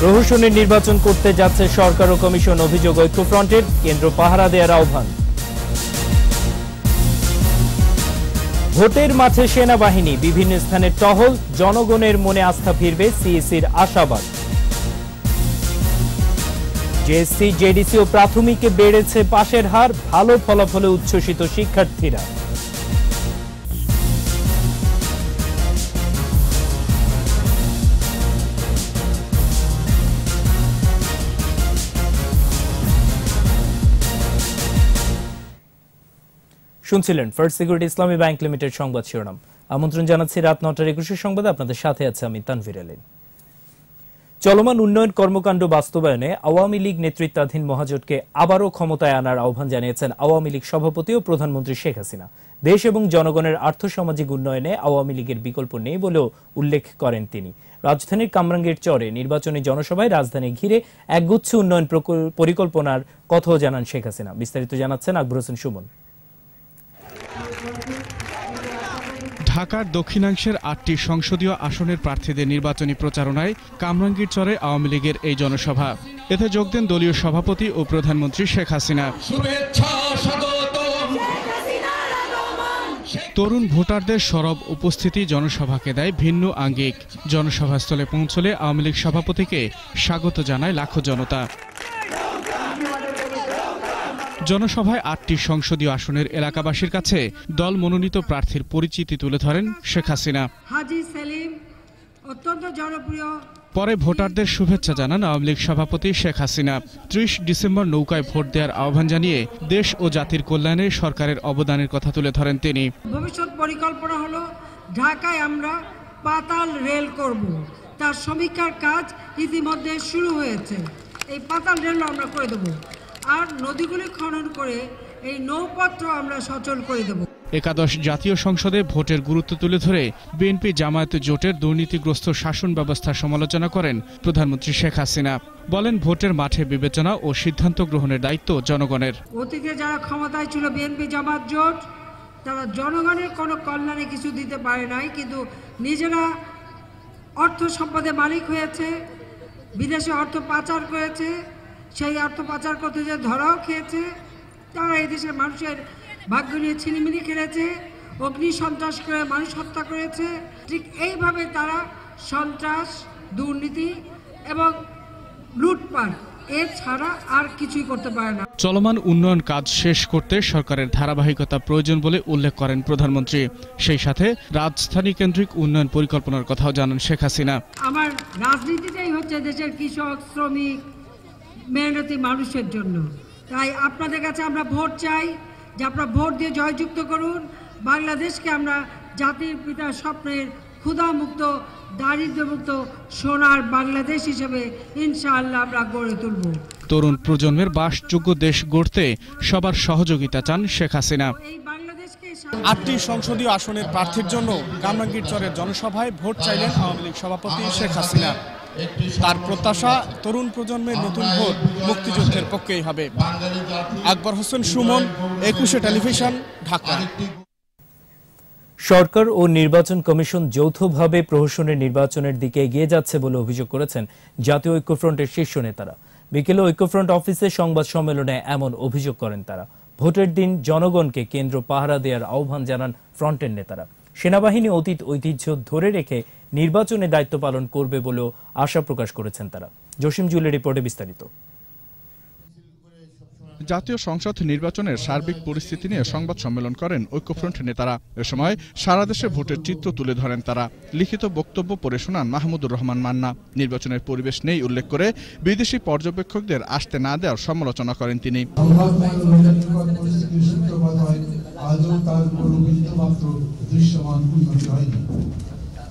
প্রহসনের নির্বাচন করতে যাচ্ছে সরকার ও কমিশন অভিযোগ ঐক্যফ্রন্টের। কেন্দ্র পাহারা দেওয়ার আহ্বান। ভোটের মাঠে সেনাবাহিনী, বিভিন্ন স্থানে টহল, জনগণের মনে আস্থা ফিরবে সিএসির আশাবাদ। জেএসসি, জেডিসি ও প্রাথমিকে বেড়েছে পাশের হার, ভালো ফলাফলে উচ্ছ্বসিত শিক্ষার্থীরা। শুনছিলেন first security Islami bank limited সংবাদ শিরোনাম। আমন্ত্রণ জানাচ্ছি রাত নটার একুশের সংবাদে। আপনাদের সাথে আছে আমি তানভীর আলী চলমান উন্নয়ন কর্মকাণ্ড বাস্তবায়নে আওয়ামী লীগ নেতৃত্বাধীন মহাজোটকে আবারও ক্ষমতায় আনার আহ্বান জানিয়েছেন আওয়ামী লীগ সভাপতি ও প্রধানমন্ত্রী শেখ হাসিনা। দেশ এবং জনগণের আর্থসামাজিক উন্নয়নে আওয়ামী লীগের বিকল্প নেই বলেও উল্লেখ করেন তিনি। রাজধানীর কামরাঙ্গীর চরে নির্বাচনী জনসভায় রাজধানী ঘিরে একগুচ্ছ উন্নয়ন পরিকল্পনার কথাও জানান শেখ হাসিনা। বিস্তারিত জানাচ্ছেন আকবর হোসেন সুমন। ঢাকার দক্ষিণাংশের আটটি সংসদীয় আসনের প্রার্থীদের নির্বাচনী প্রচারণায় কামরাঙ্গীর চরে আওয়ামী লীগের এই জনসভা। এতে যোগ দেন দলীয় সভাপতি ও প্রধানমন্ত্রী শেখ হাসিনা। তরুণ ভোটারদের সরব উপস্থিতি জনসভাকে দেয় ভিন্ন আঙ্গিক। জনসভাস্থলে পৌঁছলে আওয়ামী লীগ সভাপতিকে স্বাগত জানায় লাখো জনতা। জনসভায় আটটি সংসদীয় আসনের এলাকাবাসীর কাছে দল মনোনীত প্রার্থীর পরিচিতি তুলে ধরেন শেখ হাসিনা। হাজি সেলিম অত্যন্ত জনপ্রিয়। পরে ভোটারদের শুভেচ্ছা জানান আওয়ামী লীগ সভাপতি শেখ হাসিনা। ত্রিশ ডিসেম্বর নৌকায় ভোট দেওয়ার আহ্বান জানিয়ে দেশ ও জাতির কল্যাণে সরকারের অবদানের কথা তুলে ধরেন তিনি। ভবিষ্যৎ পরিকল্পনা হলো ঢাকায় আমরা পাতাল রেল করব। তার সমীক্ষার কাজ ইতিমধ্যে শুরু হয়েছে। এই পাতাল রেল আমরা করে দেব। আর নদীগুলি খনন করে এই নৌপথ আমরা সচল করে দেব। একাদশ জাতীয় সংসদে ভোটের গুরুত্ব তুলে ধরে বিএনপি জামায়াত জোটের দুর্নীতিগ্রস্ত শাসন ব্যবস্থার সমালোচনা করেন প্রধানমন্ত্রী শেখ হাসিনা। বলেন ভোটের মাঠে বিবেচনা ও সিদ্ধান্ত গ্রহণের দায়িত্ব জনগণের। অতীতে যারা ক্ষমতায় ছিল বিএনপি জামাত জোট তারা জনগণের কোনো কল্যাণে কিছু দিতে পারে নাই কিন্তু নিজেরা অর্থ সম্পদে মালিক হয়েছে বিদেশে অর্থ পাচার করেছে সেই অর্থ পাচার করতে যে ধরাও খেয়েছে তারা এই দেশের মানুষের ভাগ্য নিয়ে ছিনিমিনি খেলেছে অগ্নি সন্ত্রাস করে মানুষ হত্যা করেছে। ঠিক এইভাবে তারা সন্ত্রাস দুর্নীতি এবং লুটপাট এছাড়া আর কিছুই করতে পারে না। চলমান উন্নয়ন কাজ শেষ করতে সরকারের ধারাবাহিকতা প্রয়োজন বলে উল্লেখ করেন প্রধানমন্ত্রী। সেই সাথে রাজধানী কেন্দ্রিক উন্নয়ন পরিকল্পনার কথাও জানান শেখ হাসিনা। আমার রাজনীতিটাই হচ্ছে দেশের কৃষক শ্রমিক মেহনতি মানুষের জন্য। তাই আপনাদের কাছে আমরা ভোট চাই যে আপনারা ভোট দিয়ে জয়যুক্ত করুন। বাংলাদেশকে আমরা জাতির পিতার স্বপ্নের ক্ষুধামুক্ত দারিদ্র্যমুক্ত সোনার বাংলাদেশ হিসেবে ইনশাআল্লাহ আমরা গড়ে তুলব। তরুণ প্রজন্মের বাসযোগ্য দেশ গড়তে সবার সহযোগিতা চান শেখ হাসিনা। বাংলাদেশকে আটটি সংসদীয় আসনের প্রার্থীর জন্য কামরাঙ্গীর চরের জনসভায় ভোট চাইলেন আওয়ামী লীগ সভাপতি শেখ হাসিনা। তার প্রত্যাশা তরুণ প্রজন্মের নতুন ভোট মুক্তিযুদ্ধের পক্ষেই হবে। আকবর হোসেন সুমন একুশে টেলিভিশন ঢাকা। সরকার ও নির্বাচন কমিশন যৌথভাবে প্রহসনের নির্বাচনের দিকে এগিয়ে যাচ্ছে বলে অভিযোগ করেছেন জাতীয় ঐক্যফ্রন্টের শীর্ষ নেতারা। বিকেলে ঐক্যফ্রন্ট অফিসে সংবাদ সম্মেলনে এমন অভিযোগ করেন তারা। ভোটের দিন জনগণকে কেন্দ্র পাহারা দেওয়ার আহ্বান জানান ফ্রন্টের নেতারা। সেনাবাহিনী অতীত ঐতিহ্য ধরে রেখে নির্বাচনে দায়িত্ব পালন করবে বলেও আশা প্রকাশ করেছেন তারা। জসিম জুলের রিপোর্টে বিস্তারিত। জাতীয় সংসদ নির্বাচনের সার্বিক পরিস্থিতি নিয়ে সংবাদ সম্মেলন করেন ঐক্যফ্রন্ট নেতারা। এ সময় সারা দেশে ভোটের চিত্র তুলে ধরেন তারা। লিখিত বক্তব্য পড়ে শোনান মাহমুদুর রহমান মান্না। নির্বাচনের পরিবেশ নেই উল্লেখ করে বিদেশি পর্যবেক্ষকদের আসতে না দেওয়ার সমালোচনা করেন তিনি। আদৌ তার কোনো বিন্দুমাত্র দৃশ্যমান উন্নতি হয়নি।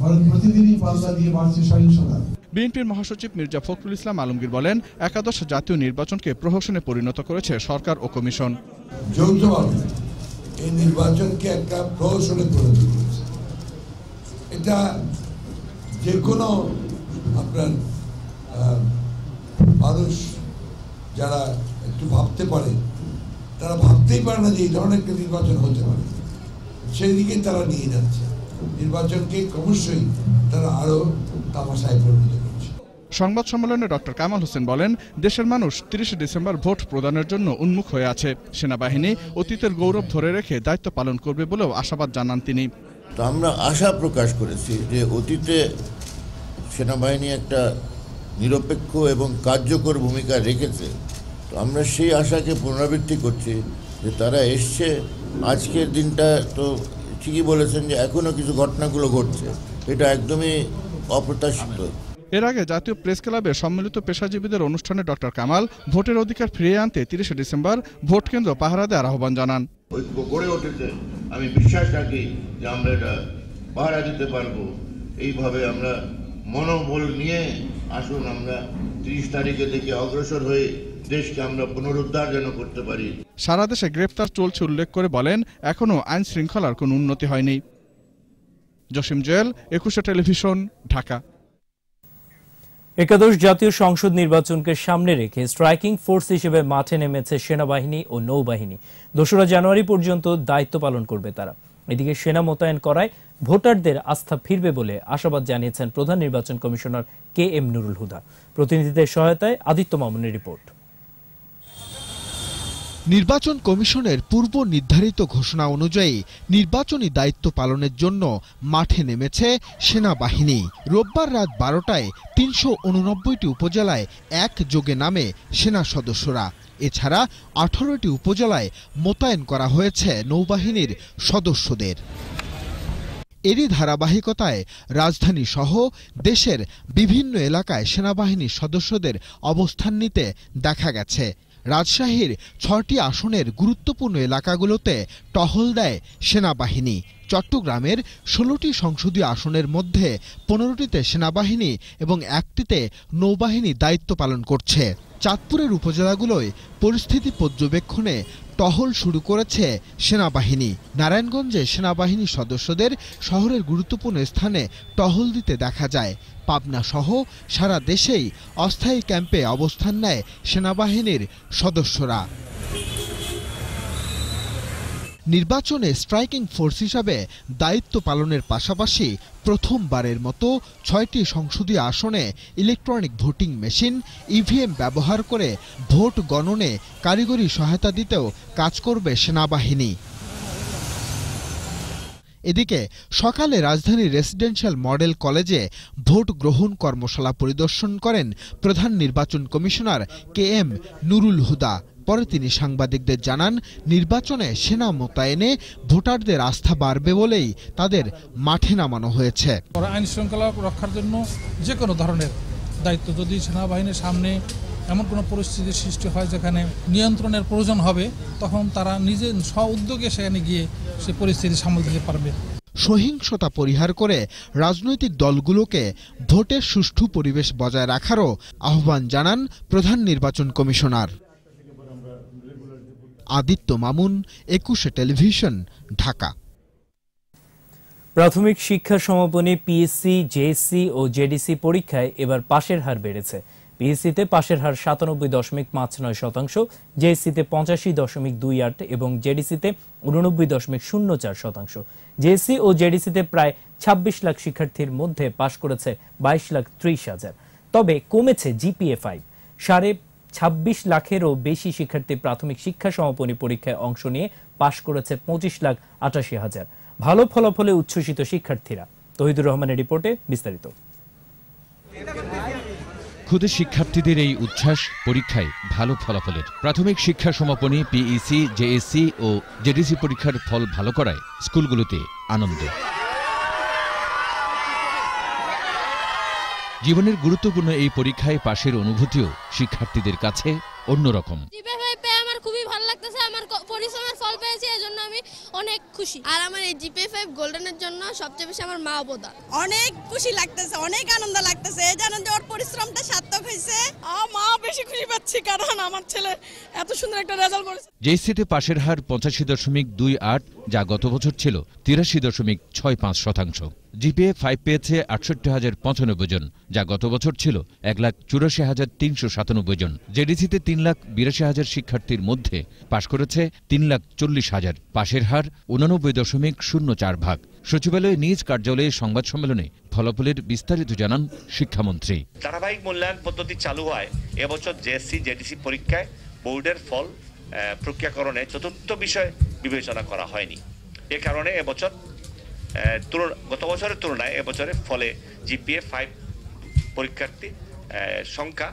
বরং প্রতিদিনই পাল্লা দিয়ে বাড়ছে সহিংসতা। বিএনপির মহাসচিব মির্জা ফখরুল ইসলাম আলমগীর বলেন একাদশ জাতীয় নির্বাচনকে প্রহসনে পরিণত করেছে সরকার ও কমিশন। যৌথভাবে এই নির্বাচনকে একটা প্রহসনে পরিণত করেছে। এটা যে কোনো আপনার মানুষ যারা একটু ভাবতে পারে তারা ভাবতেই পারে না যে এই ধরনের একটা নির্বাচন হতে পারে। সেই দিকে তারা নিয়ে যাচ্ছে। নির্বাচনকে ক্রমশই তারা আরও তামাশায় পরিণত করছে। সংবাদ সম্মেলনে ডক্টর কামাল হোসেন বলেন দেশের মানুষ তিরিশে ডিসেম্বর ভোট প্রদানের জন্য উন্মুখ হয়ে আছে। সেনাবাহিনী অতীতের গৌরব ধরে রেখে দায়িত্ব পালন করবে বলেও আশাবাদ জানান তিনি। তো আমরা আশা প্রকাশ করেছি যে অতীতে সেনাবাহিনী একটা নিরপেক্ষ এবং কার্যকর ভূমিকা রেখেছে। তো আমরা সেই আশাকে পুনরাবৃত্তি করছি যে তারা এসছে। আজকের দিনটা তো ঠিকই বলেছেন যে এখনও কিছু ঘটনাগুলো ঘটছে। এটা একদমই অপ্রত্যাশিত। এর আগে জাতীয় প্রেস ক্লাবে সম্মিলিত পেশাজীবীদের অনুষ্ঠানে ডক্টর কামাল ভোটের অধিকার ফিরিয়ে আনতে তিরিশে ডিসেম্বর ভোট কেন্দ্র পাহারা দেওয়ার আহ্বান জানান। ঐক্য গড়ে উঠেছে। আমি বিশ্বাস রাখি যে আমরা এটা পাহারা দিতে পারব। এইভাবে আমরা মনোবল নিয়ে আসুন আমরা তিরিশ তারিখে থেকে অগ্রসর হয়ে দেশকে আমরা পুনরুদ্ধার যেন করতে পারি। সারা দেশে গ্রেপ্তার চলছে উল্লেখ করে বলেন এখনও আইন শৃঙ্খলার কোনো উন্নতি হয়নি। জসিম জেল একুশে টেলিভিশন ঢাকা। একাদশ জাতীয় সংসদ নির্বাচনকে সামনে রেখে স্ট্রাইকিং ফোর্স হিসেবে মাঠে নেমেছে সেনাবাহিনী ও নৌবাহিনী। দোসরা জানুয়ারি পর্যন্ত দায়িত্ব পালন করবে তারা। এদিকে সেনা মোতায়েন করায় ভোটারদের আস্থা ফিরবে বলে আশাবাদ জানিয়েছেন প্রধান নির্বাচন commissioner K M Nurul Huda. প্রতিনিধিদের সহায়তায় আদিত্য মামুনের রিপোর্ট। নির্বাচন কমিশনের পূর্ব নির্ধারিত ঘোষণা অনুযায়ী নির্বাচনী দায়িত্ব পালনের জন্য মাঠে নেমেছে সেনাবাহিনী। রোববার রাত বারোটায় তিনশো উননব্বইটি উপজেলায় এক যোগে নামে সেনা সদস্যরা। এছাড়া আঠারোটি উপজেলায় মোতায়েন করা হয়েছে নৌবাহিনীর সদস্যদের। এরই ধারাবাহিকতায় রাজধানী সহ দেশের বিভিন্ন এলাকায় সেনাবাহিনীর সদস্যদের অবস্থান নিতে দেখা গেছে। রাজশাহীর ছটি আসনের গুরুত্বপূর্ণ এলাকাগুলোতে টহল দেয় সেনাবাহিনী। চট্টগ্রামের ষোলোটি সংসদীয় আসনের মধ্যে পনেরোটিতে সেনাবাহিনী এবং একটিতে নৌবাহিনী দায়িত্ব পালন করছে। চাঁদপুরের উপজেলাগুলোয় পরিস্থিতি পর্যবেক্ষণে টহল শুরু করেছে সেনাবাহিনী। নারায়ণগঞ্জে সেনাবাহিনী সদস্যদের শহরের গুরুত্বপূর্ণ স্থানে টহল দিতে দেখা যায়। পাবনা সহ সারা দেশেই অস্থায়ী ক্যাম্পে অবস্থান নেয় সেনাবাহিনীর সদস্যরা। নির্বাচনে স্ট্রাইকিং ফোর্স হিসাবে দায়িত্ব পালনের পাশাপাশি প্রথমবারের মতো ছয়টি সংসদীয় আসনে ইলেকট্রনিক ভোটিং মেশিন, ইভিএম ব্যবহার করে ভোট গণনে কারিগরি সহায়তা দিতেও কাজ করবে সেনাবাহিনী। এদিকে, সকালে রাজধানীর রেসিডেন্সিয়াল মডেল কলেজে ভোট গ্রহণ কর্মশালা পরিদর্শন করেন প্রধান নির্বাচন commissioner K M Nurul Huda. পরে তিনি সাংবাদিকদের জানান নির্বাচনে সেনা মোতায়েনে ভোটারদের আস্থা বাড়বে বলেই তাদের মাঠে নামানো হয়েছে। আইন শৃঙ্খলা রক্ষার জন্য যে কোনো ধরনের দায়িত্ব যদি সেনাবাহিনীর সামনে এমন কোনো পরিস্থিতির সৃষ্টি হয় যেখানে নিয়ন্ত্রণের প্রয়োজন হবে তখন তারা নিজে স্ব উদ্যোগে সেখানে গিয়ে সে পরিস্থিতি সামাল দিতে পারবে। সহিংসতা পরিহার করে রাজনৈতিক দলগুলোকে ভোটের সুষ্ঠু পরিবেশ বজায় রাখারও আহ্বান জানান প্রধান নির্বাচন কমিশনার। আদিত্য মামুন, একুশে টেলিভিশন, ঢাকা। প্রাথমিক শিক্ষা সমাপনী পিএসসি জেএসসি ও জেডিসি পরীক্ষায় এবার পাশের হার বেড়েছে। পিএসসিতে পাশের হার সাতানব্বই দশমিক পাঁচ নয় শতাংশ জেএসসিতে পঁচাশি দশমিক দুই আট এবং জেডিসিতে উননব্বই দশমিক শূন্য চার শতাংশ। জেএসসি ও জেডিসিতে প্রায় ছাব্বিশ লাখ শিক্ষার্থীর মধ্যে পাশ করেছে বাইশ লাখ ত্রিশ হাজার। তবে কমেছে জিপিএ ফাইভ সাড়ে ছাব্বিশ লাখেরও বেশি শিক্ষার্থী প্রাথমিক শিক্ষা সমাপনী পরীক্ষায় অংশ নিয়ে পাশ করেছে পঁচিশ লাখ আটাশি হাজার। ভালো ফলাফলে উচ্ছ্বসিত শিক্ষার্থীরা। তহিদুর রহমানের রিপোর্টে বিস্তারিত। ক্ষুদে শিক্ষার্থীদের এই উচ্ছ্বাস পরীক্ষায় ভালো ফলাফলের। প্রাথমিক শিক্ষা সমাপনী পিইসি জেএসসি ও জেডিসি পরীক্ষার ফল ভালো করায় স্কুলগুলোতে আনন্দ। জীবনের গুরুত্বপূর্ণ এই পরীক্ষায় পাশের অনুভূতিও শিক্ষার্থীদের কাছে অন্যরকম। জিপিএ আমার খুবই ভালো লাগতেছে আমার পরিশ্রমের ফল পেয়েছি এজন্য আমি অনেক খুশি। আর আমার এই জিপিএ ফাইভ গোল্ডেনের জন্য সবচেয়ে বেশি আমার মা অবদান। অনেক খুশি লাগতেছে অনেক আনন্দ লাগতেছে এই জানেন যে ওর পরিশ্রমটা সার্থক হয়েছে। মা বেশি খুশি পাচ্ছি কারণ আমার ছেলে এত সুন্দর একটা রেজাল্ট করেছে। জেএসসিতে পাশের হার পঁচাশি দশমিক দুই আট যা গত বছর ছিল তিরাশি দশমিক ছয় পাঁচ শতাংশ। জিপিএ ফাইভ পেয়েছে আটষট্টি হাজার পঁচানব্বই জন, যা গত বছর ছিল এক লাখ চুরাশি হাজার তিনশো সাতানব্বই জন। জেডিসিতে তিন লাখ বিরাশি হাজার শিক্ষার্থীর মধ্যে পাশ করেছে তিন লাখ চল্লিশ হাজার। পাশের হার উনানব্বই দশমিক শূন্য চার ভাগ। সচিবালয়ে নিজ কার্যালয়ে সংবাদ সম্মেলনে ফলাফলের বিস্তারিত জানান শিক্ষামন্ত্রী। ধারাবাহিক মূল্যায়ন পদ্ধতি চালু হয় এবছর জেএসসি, জেডিসি পরীক্ষায় বোর্ডের ফল প্রক্রিয়াকরণে চতুর্থ বিষয় বিবেচনা করা হয়নি। এ কারণে এবছর গত বছরের তুলনায় এবছরে ফলে জিপিএ ফাইভ পরীক্ষার্থী সংখ্যা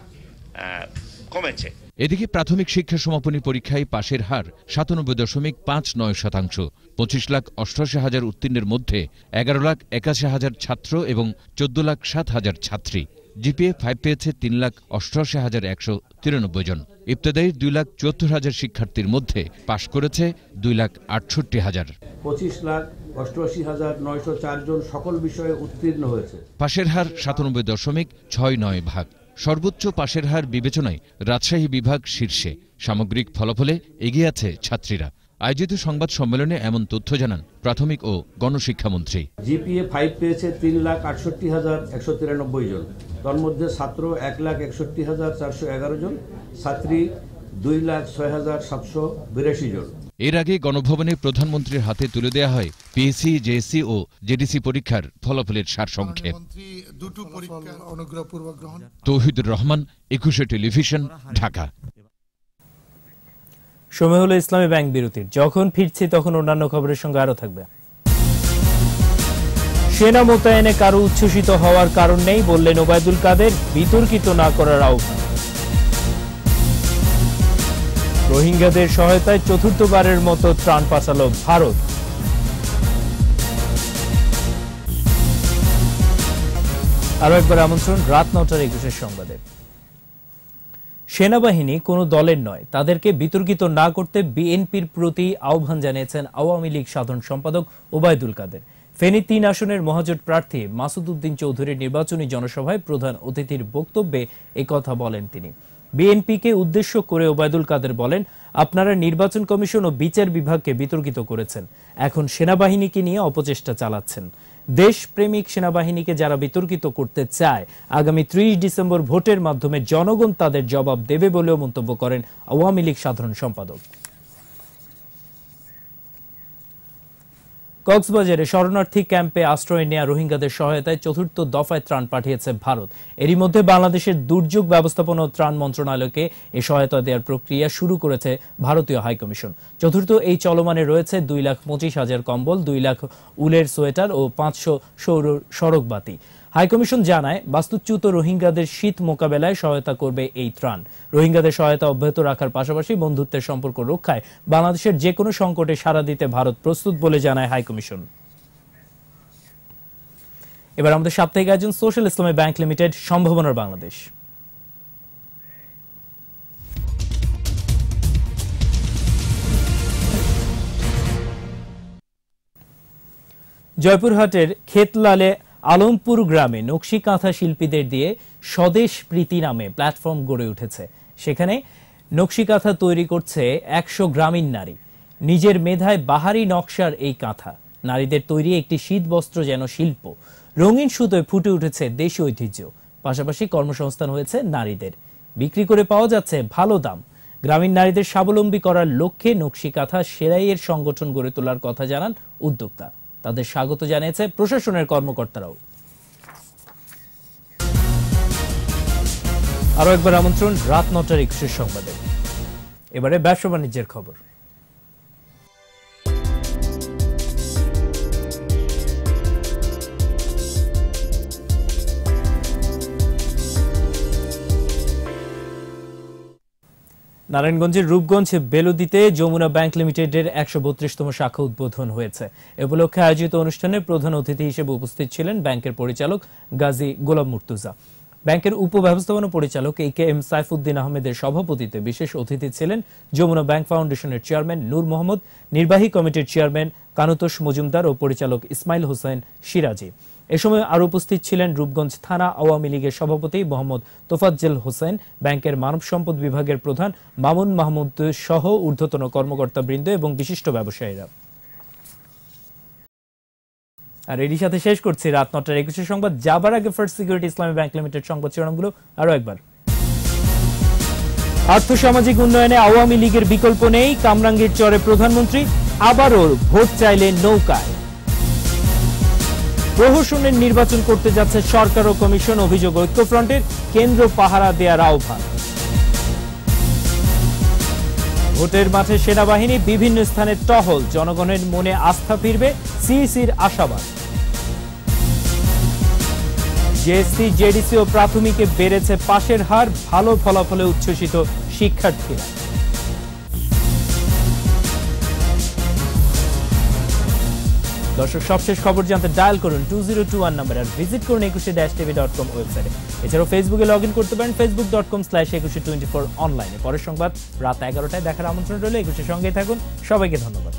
কমেছে। এদিকে প্রাথমিক শিক্ষা সমাপনী পরীক্ষায় পাশের হার সাতানব্বই দশমিক পাঁচ নয় শতাংশ। পঁচিশ লাখ অষ্টআশি হাজার উত্তীর্ণের মধ্যে এগারো লাখ একাশি হাজার ছাত্র এবং চোদ্দ লাখ সাত হাজার ছাত্রী। জিপিএ ফাইভ পেয়েছে তিন লাখ অষ্টআশি হাজার একশো তিরানব্বই জন। ইবতদায়ী দুই লাখ চুয়াত্তর হাজার শিক্ষার্থীর মধ্যে পাশ করেছে দুই লাখ আটষট্টি হাজার। পঁচিশ লাখ অষ্টআশি হাজার নয়শো চারজন সকল বিষয়ে উত্তীর্ণ হয়েছে। পাশের হার সাতানব্বই দশমিক ছয় নয় ভাগ। সর্বোচ্চ পাশের হার বিবেচনায় রাজশাহী বিভাগ শীর্ষে। সামগ্রিক ফলাফলে এগিয়ে আছে ছাত্রীরা। আয়োজিত সংবাদ সম্মেলনে এমন তথ্য জানান প্রাথমিক ও গণশিক্ষামন্ত্রী। জিপিএ ফাইভ পেয়েছে তিন লাখ আটষট্টি হাজার একশো তিরানব্বই জন। তার মধ্যে ছাত্র এক লাখ একষট্টি হাজার চারশো এগারো জন। ছাত্রী দুই লাখ ছয় হাজার সাতশো বিরাশি জন। এর আগে গণভবনে প্রধানমন্ত্রীর হাতে তুলে দেওয়া হয় পিএসসি জেএসসি ও জেডিসি পরীক্ষার ফলাফলের সারসংক্ষেপ। দুটো পরীক্ষা। অনুগ্রহপূর্বক গ্রহণ। তৌহিদুর রহমান একুশে টেলিভিশন ঢাকা। সময় হলো ইসলামী ব্যাংক বিরতির। যখন ফিরছি তখন অন্যান্য খবরের সঙ্গে আরও থাকবে। সেনা মোতায়েনে কারও উচ্ছ্বসিত হওয়ার কারণ নেই বললেন ওবায়দুল কাদের, বিতর্কিত না করার আহ্বান। রোহিঙ্গাদের সহায়তায় চতুর্থবারের মতো ত্রাণ পাচালো ভারত। আরও একবার আমন্ত্রণ, রাত নটার একুশের সংবাদে। সেনাবাহিনী কোনো দলের নয়, তাদেরকে বিতর্কিত না করতে বিএনপির প্রতি আহ্বান জানিয়েছেন আওয়ামী লীগ সাধারণ সম্পাদক ওবায়দুল কাদের। ফেনী তিন আসনের মহাজোট প্রার্থী মাসুদ উদ্দিন চৌধুরীর নির্বাচনী জনসভায় প্রধান অতিথির বক্তব্যে কথা বলেন তিনি। বিএনপিকে উদ্দেশ্য করে ওবায়দুল কাদের বলেন, আপনারা নির্বাচন কমিশন ও বিচার বিভাগকে বিতর্কিত করেছেন। এখন সেনাবাহিনীকে নিয়ে অপচেষ্টা চালাচ্ছেন। দেশপ্রেমিক সেনাবাহিনীকে যারা বিতর্কিত করতে চায়, আগামী ত্রিশ ডিসেম্বর ভোটের মাধ্যমে জনগণ তাদের জবাব দেবে বলেও মন্তব্য করেন আওয়ামী লীগ সাধারণ সম্পাদক। কক্সবাজারে শরণার্থী ক্যাম্পে আশ্রয় নেওয়া রোহিঙ্গাদের সহায়তায় চতুর্থ দফায় ত্রাণ পাঠিয়েছে ভারত। এরই মধ্যে বাংলাদেশের দুর্যোগ ব্যবস্থাপনা ও ত্রাণ মন্ত্রণালয়কে এ সহায়তা দেওয়ার প্রক্রিয়া শুরু করেছে ভারতীয় হাইকমিশন চতুর্থ এই চলমানে রয়েছে দুই লাখ পঁচিশ হাজার কম্বল, দুই লাখ উলের সোয়েটার ও পাঁচশো সৌর সড়ক বাতি হাইকমিশন জানায়, বাস্তুচ্যুত রোহিঙ্গাদের শীত মোকাবেলায় সহায়তা করবে এই ত্রাণ। রোহিঙ্গাদের সহায়তা অব্যাহত রাখার পাশাপাশি বন্ধুত্বের সম্পর্ক রক্ষায় বাংলাদেশের যে কোনো সংকটে সাড়া দিতে ভারত প্রস্তুত বলে জানায় হাইকমিশন। এবার আমাদের সাপ্তাহিক আয়োজন সোশ্যাল ইসলামী ব্যাংক লিমিটেড, সম্ভাবনার বাংলাদেশ। জয়পুরহাটের খেতলালে আলমপুর গ্রামে নকশি কাঁথা শিল্পীদের দিয়ে স্বদেশ প্রীতি নামে প্ল্যাটফর্ম গড়ে উঠেছে। সেখানে নকশি কাঁথা তৈরি করছে একশো গ্রামীণ নারী। নিজের মেধায় বাহারি নকশার এই কাঁথা। নারীদের তৈরি একটি শীত বস্ত্র যেন শিল্প। রঙিন সুতোয় ফুটে উঠেছে দেশি ঐতিহ্য। পাশাপাশি কর্মসংস্থান হয়েছে নারীদের। বিক্রি করে পাওয়া যাচ্ছে ভালো দাম। গ্রামীণ নারীদের স্বাবলম্বী করার লক্ষ্যে নকশি কাঁথা সেরাইয়ের সংগঠন গড়ে তোলার কথা জানান উদ্যোক্তা। তাদের স্বাগত জানিয়েছে প্রশাসনের কর্মকর্তারাও। আরও একবার আমন্ত্রণ, রাত নটার একুশের সংবাদে। এবারে ব্যবসা বাণিজ্যের খবর। নারায়ণগঞ্জের রূপগঞ্জ বেলুদিতে যমুনা ব্যাংক লিমিটেডের একশো বত্রিশতম শাখা উদ্বোধন হয়েছে। এ উপলক্ষে আয়োজিত অনুষ্ঠানে প্রধান অতিথি হিসেবে উপস্থিত ছিলেন ব্যাংকের পরিচালক গাজী গোলাম মুর্তুজা। ব্যাংকের উপব্যবস্থাপনা পরিচালক এ কে এম সাইফুদ্দিন আহমেদের সভাপতিতে বিশেষ অতিথি ছিলেন যমুনা ব্যাংক ফাউন্ডেশনের চেয়ারম্যান নূর মোহাম্মদ, নির্বাহী কমিটির চেয়ারম্যান কানুতোষ মজুমদার ও পরিচালক ইসমাইল হোসেন সিরাজি। এ সময় আরও উপস্থিত ছিলেন রূপগঞ্জ থানা আওয়ামী লীগের সভাপতি মোহাম্মদ তোফাজ্জেল হোসেন, ব্যাংকের মানব সম্পদ বিভাগের প্রধান মামুন মাহমুদ সহ ঊর্ধ্বতন কর্মকর্তাবৃন্দ এবং বিশিষ্ট ব্যবসায়ীরা। আর এরই সাথে শেষ করছি রাত নটার একুশে সংবাদ। যাবার আগে first security Islami bank limited সংবাদ শিরোনামগুলো আরও একবার। আর্থ সামাজিক উন্নয়নে আওয়ামী লীগের বিকল্প নেই। কামরাঙ্গীর চরে প্রধানমন্ত্রী, আবারও ভোট চাইলেন নৌকায়। প্রহসনের নির্বাচন করতে যাচ্ছে সরকার ও কমিশন, অভিযোগ ঐক্যফ্রন্টের কেন্দ্র পাহারা দেওয়ার আহ্বান। ভোটের মাঠে সেনাবাহিনী বিভিন্ন স্থানে টহল, জনগণের মনে আস্থা ফিরবে সিইসির আশাবাদ। জেএসসি জেডিসি ও প্রাথমিকে বেড়েছে পাশের হার, ভালো ফলাফলে উচ্ছ্বসিত শিক্ষার্থীরা। দর্শক, সবশেষ খবর জানতে ডায়াল করুন two zero two one number আর ভিজিট করুন Ekushey dash TV dot com ওয়েবসাইটে। এছাড়াও ফেসবুকে লগ ইন করতে পারেন Facebook dot com slash Ekushey twenty four অনলাইনে পরের সংবাদ রাত এগারোটায় দেখার আমন্ত্রণ রইল, একুশের সঙ্গেই থাকুন। সবাইকে ধন্যবাদ।